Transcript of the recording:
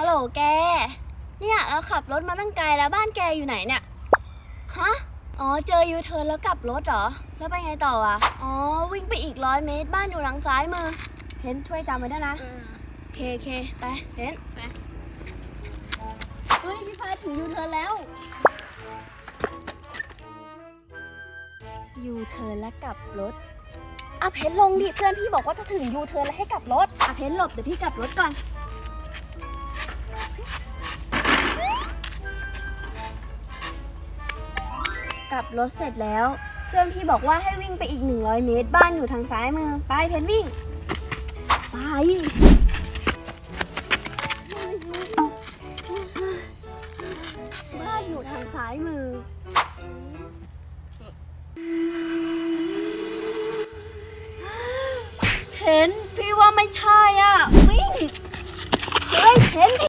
ฮัลโหลแก เนี่ยเราขับรถมาตั้งไกลแล้วบ้านแกอยู่ไหนเนี่ย ฮะ อ๋อเจอยูเทิร์นแล้วกลับรถเหรอ แล้วไปไงต่ออะ อ๋อวิ่งไปอีกร้อยเมตรบ้านอยู่ทางซ้ายมือ เห็นช่วยจำไว้ด้วยนะ โอเคโอเคไปเห็นไปเฮ้ยพี่พายถึงยูเทิร์นแล้ว ยูเทิร์นแล้วกลับรถอะเพนลงดิเพื่อนพี่บอกว่าถ้าถึงยูเทิร์นแล้วให้กลับรถอะเพนหลบเดี๋ยวพี่กลับรถก่อน กลับรถเสร็จแล้ว เพื่อนพี่บอกว่าให้วิ่งไปอีก 100 เมตร บ้านอยู่ทางซ้ายมือ ไปเพนวิ่ง ไป บ้านอยู่ทางซ้ายมือเห็นพี่ว่าไม่ใช่อะ